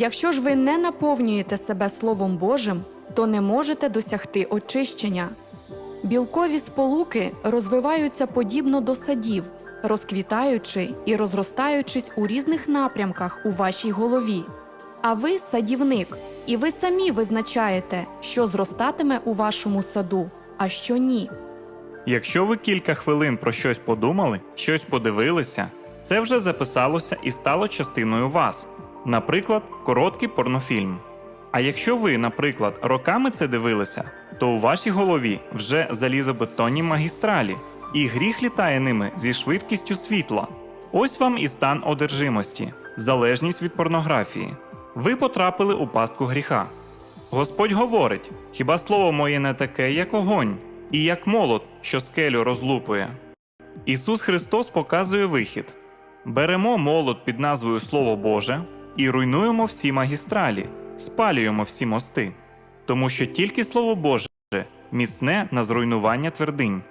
Якщо ж ви не наповнюєте себе Словом Божим, то не можете досягти очищення. Білкові сполуки розвиваються подібно до садів, розквітаючи і розростаючись у різних напрямках у вашій голові. А ви садівник, і ви самі визначаєте, що зростатиме у вашому саду, а що ні. Якщо ви кілька хвилин про щось подумали, щось подивилися, це вже записалося і стало частиною вас. Наприклад, короткий порнофільм. А якщо ви, наприклад, роками це дивилися, то у вашій голові вже залізобетонні магістралі, і гріх літає ними зі швидкістю світла. Ось вам і стан одержимості, залежність від порнографії. Ви потрапили у пастку гріха. Господь говорить: хіба слово моє не таке, як огонь, і як молот, що скелю розлупує. Ісус Христос показує вихід: беремо молот під назвою Слово Боже і руйнуємо всі магістралі, спалюємо всі мости, тому що тільки Слово Боже міцне на зруйнування твердинь.